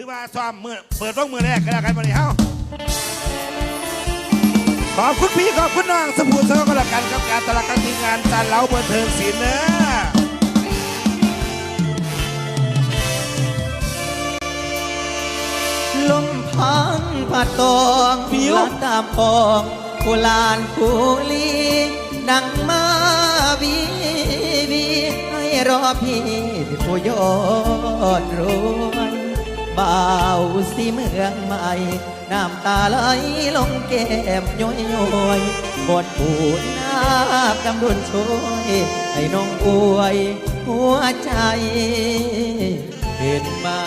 ถือว่าซ้อมมือเปิดวงมือแรกก็แล้วกันวันนี้เฮาขอบคุณพี่ขอบคุณน้องสมุทรสาก็แล้วกันกับการตลาดการทีมงานจันเล้าบันเทิงศิลป์เนอะลมพังผัดตองลานตามปองผู้ลานผู้ลีดังมาวีวีให้รอพี่ผู้ยอดรวยาวสีเมืองใหม่ น้ำตาไหลลงแก้มย้อยย้อยบทปูน้ากำดุนช่วยให้น้องอวย หัวใจเห็นมา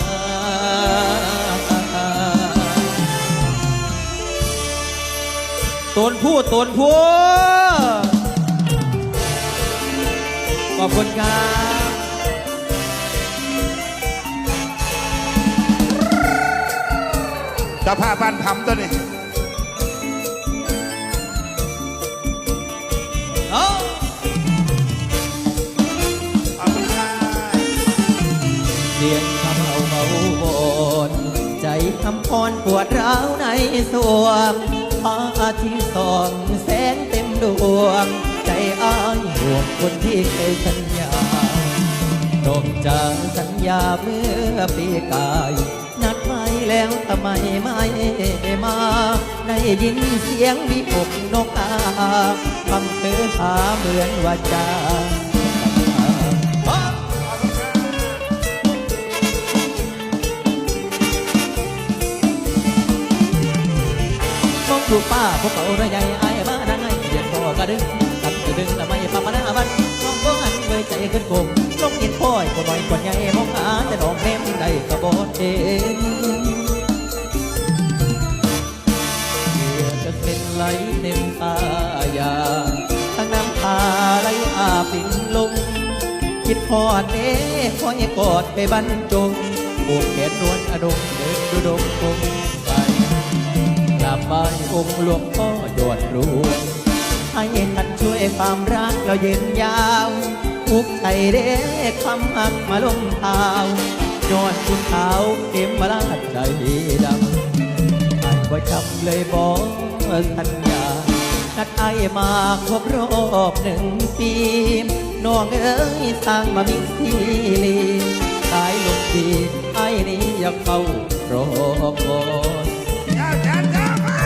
ตนผู้ตนผู้ขอบคุณครับ จะพาบ้านทำตัวนี้เอ้าะเสียงคำเอาเบาบนใจคำพรปวดร้าวในสวงพระอาทิตย์ส่องแสงเต็มดวง ใจอ้ายห่วงคนที่เคยสัญญาตกจากสัญญาเมื่อปีกาย แล้วทำไมไม่มา ได้ยินเสียงวิอกนกอาคำเธอหาเหมือนว่าจะมองดูป้าพวกเขาระใหญ่อายมาดังไงเดียนพ่อกระดึงตับกระดึงทำไมปามาหน้าวันน้องก็หันเวใจขึ้นกลมลงยินพ่อยก็หน่อยกว่าใหญ่มองหาแต่ดอกเล่มได้กระโบดเอง คิดพอดเด้คอยกอดไปบรรจงปวกแขนนวลอดงเดินดูดงคงไปกราบไหว้องค์หลวงพ่อโยอดรวงให้ท่านช่วยความรักเราเย็นยาวทุกใจเด้ความหักมาลงเท้ายอดคุณเท้าเต็มมาลาดใจดำอันว่าจำเลยบอกสัญญานัดไอมาครบรอบหนึ่งปี น้องเอ๋ยสร้างมามิสีลีสายลมดีไอ้นี้อยากเฝ้ารอคอยเจ้าจานเจ้ามา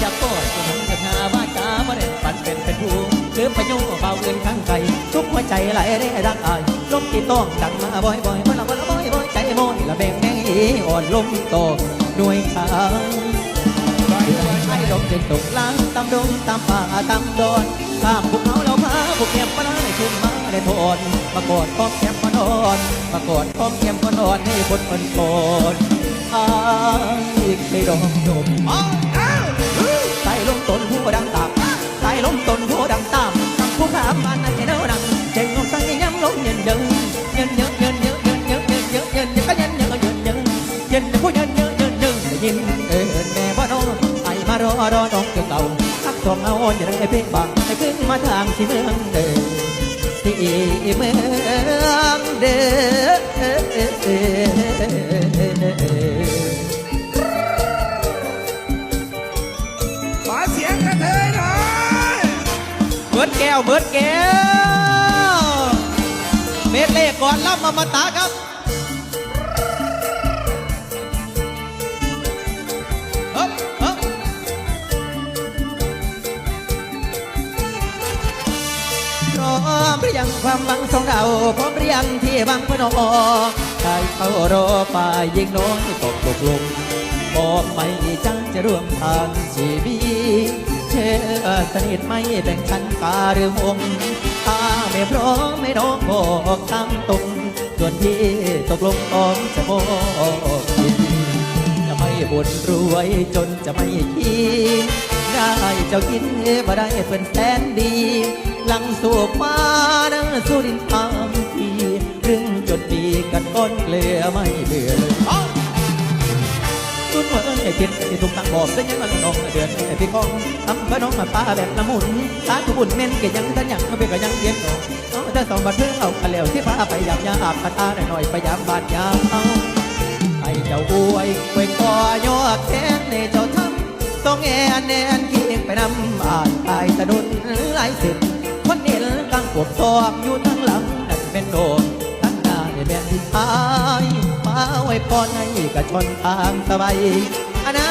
อยากกอดก็มันจะหาว่าจ้าบ่ได้ปันเป็นเป็นผู้หรือประโยชน์เบาเงินข้างไกลทุกหัวใจไหลได้รักอายลมที่ต้องดังมาบ่อยบ่อยบ่ละบ่ละบ่อยบ่อยใจโมนี่ละแบ่งแม่งอีอ่อนลมตหน่วยขางไอ้ลมเจ็นตกล้างตามดงตามป่าตามดอน ข้ามภูเขาเราพาภูเก็บมาได้ขึ้นมาได้ทนมากอดพร้อมแคมมานอนมากอดพร้อมแคมมานอนให้คนอ่อนกอดอ้ายเคยดองดมใส่ลมต้นหัวดังตามใส่ลมต้นหัวดังตามผู้ขามบ้านนั้นเด้อดังเจ๋งเอาใส่ย้ำลมเย็นเยินเย็นเยอะเย็นเยอะเย็นเยอะเย็นเยอะเย็นเยอะก็เย็นเยอะเย็นเยอะเย็นผู้เย็นเยอะเย็นเยอะได้ยินเอินแม่บ่นอไอมารอรอน้องเก่า ทองเอาอย่าได้เพ่งบังให้ขึ้นมาทางที่เมืองเดิมที่เมืองเดิมขอเสียงกระเทยหน่อยเบิดแก้วเบิดแก้วเม็ดเล่ก่อนล่ำมามาตาครับ ความหวังสองเราพร้อมหรือยังที่บังพนอใครเข้ารอฝ่ายิงน้อยตกตกลงบอกไม่จังจะร่วมทางชีวิตเชื่อสนิทไม่แบ่งชั้นกาหรือวงถ้าไม่พร้อมไม่น้องบอกตามตรงส่วนที่ตกลงออมจะบอกจะไม่บ่นรวยจนจะไม่คิดได้เจ้ากินบ่ได้เป็นแสนดี ลังสู่ฟ้านะสู่รินทางทีเรื่องจดดีกันต้นเกลือไม่เบื่อตุ้นหัวเอิ้นไอ้เพียนไอ้ตุ้มตั้งบอบได้ยังมันน้องเดือนไอ้พี่กองทำพระน้องมาป้าแบบละมุนตาทุบุญเม่นเกยังกันยังเขาไปก็ยังเย็นเอาแต่สองบาดเพื่อเอากระเหลวที่พาไปยามยาอาบกระตาหน่อยไปยามบาดยามเอาไอเจ้าอวยเวก่อยอแค้นในเจ้าทำต้องแอนแนนกียงไปนำอ่านตายสะดุดไหลสิบ วดซอกอยู่ทั้งหลังนั่นเป็นโดมทั้งหน้าเนี่ยแม่นที่ท้ายมาไว้ปอให้กระชนทางสบายอนา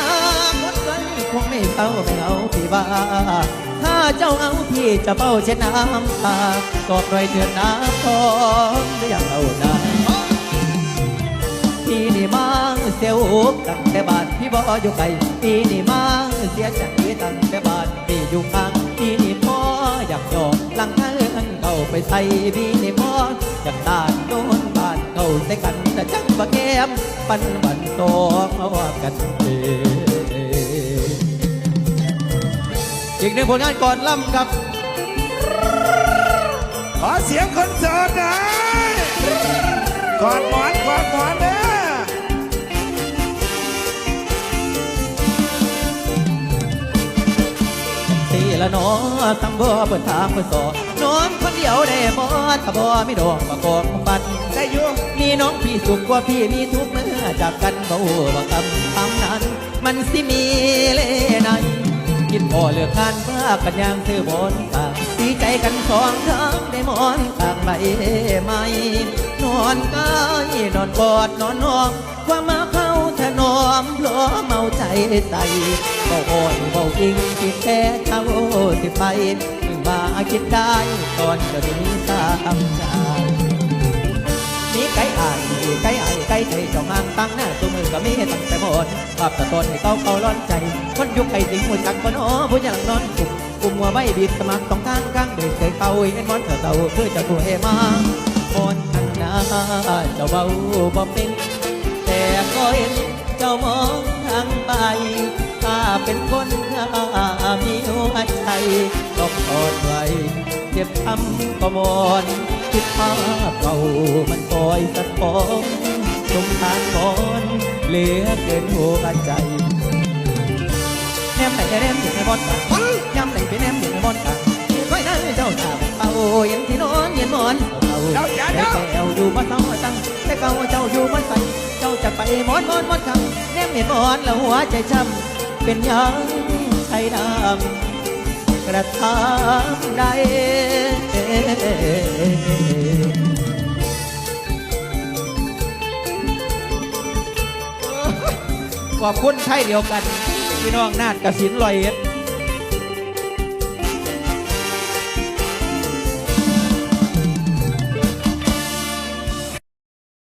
คตไกลคงไม่เศร้าไม่เอาพี่ว่า ถ้าเจ้าเอาพี่จะเป้าเช็ดน้ำตาตอบรอยเดือนน้ำทองหรือยังเอานาพี่นี่มาเสียอุบตั้งแต่บานพี่บ่อยู่ไกลพี่นี่มาเสียใจตั้งแต่บานพี่อยู่ข้างพี่นี่ ไปใส่พี่นี่พ่ออยากตานโดนบ้านเข้าใส่กันแต่จังบ่แก้มปันบันตมาว่ากันเองอีกหนึ่งผลงานก่อนล่ำกับ ขอเสียงคนโสดหน่อยกอดหมอนกอดหมอนเด้อสีละหนอตำบ่เปิดทางเปิดสอนนอ ยวได้บ่ถ้าบ่มีดอกประกอบปันได้อยู่มีน้องพี่สุขกว่าพี่มีทุกเมื่อจากกันบ่ว่คำคำนั้น มันสิมีเล่ไหนคิดพอเลือกงานว่ากันยางซื้อบนตางดีใจกันสองทางได้หมอนต่างใบไหมนอนกายนอนกอดนอนนองความมาเข้าถนอมพราะเมาใจใส่เบาอ่อนเบาอิงคิดแค่เท่าที่ไป มาคิดได้ตอนจะมีสามใจมีไก่อายไก่อายไก่ใจเจ้าหางตั้งหน้าตัวมือก็มีตั้งแต่หมดภาพตะตนให้เขาเขาร้อนใจ คนยุคไก่สิงหัวจักคนอ้อผู้ยังนอนกลุ่มกลุ่มหัวใบบีบสมัครต้องทางกลางเด็กเคยเขาเห็นมอนเถอเต่าคือจะตัวเอมาคนทางหน้าเจ้าเบาบ่เป็นแต่ก็เห็นเจ้ามองทางไป เป็นคนมีหัวใจต้องทอดไว้เจ็บช้ำก็มอนคิดภาพเรามันคอยสะท้อนสมทานบอนเหลือเกินหัวใจแนมไหนจะแนมอยู่ในบอนกันย้ำไหนไปแนมอยู่ในบอนกันค่อยนั่งเจ้าสาวเป่าเย็นที่นอนเย็นนอนเป่าเจ้าเด้อแก้วอยู่มาเศร้าตั้งแต่เก่าเจ้าอยู่มาใส่เจ้าจะไปมอนมอนมอนคำแนมเห็นมอนแล้วหัวใจช้ำ เป็นยังใช้น้ำกระทำใดขอบคุณไทยเดียวกัน พี่น้องนาดกสินลอยเอ็ด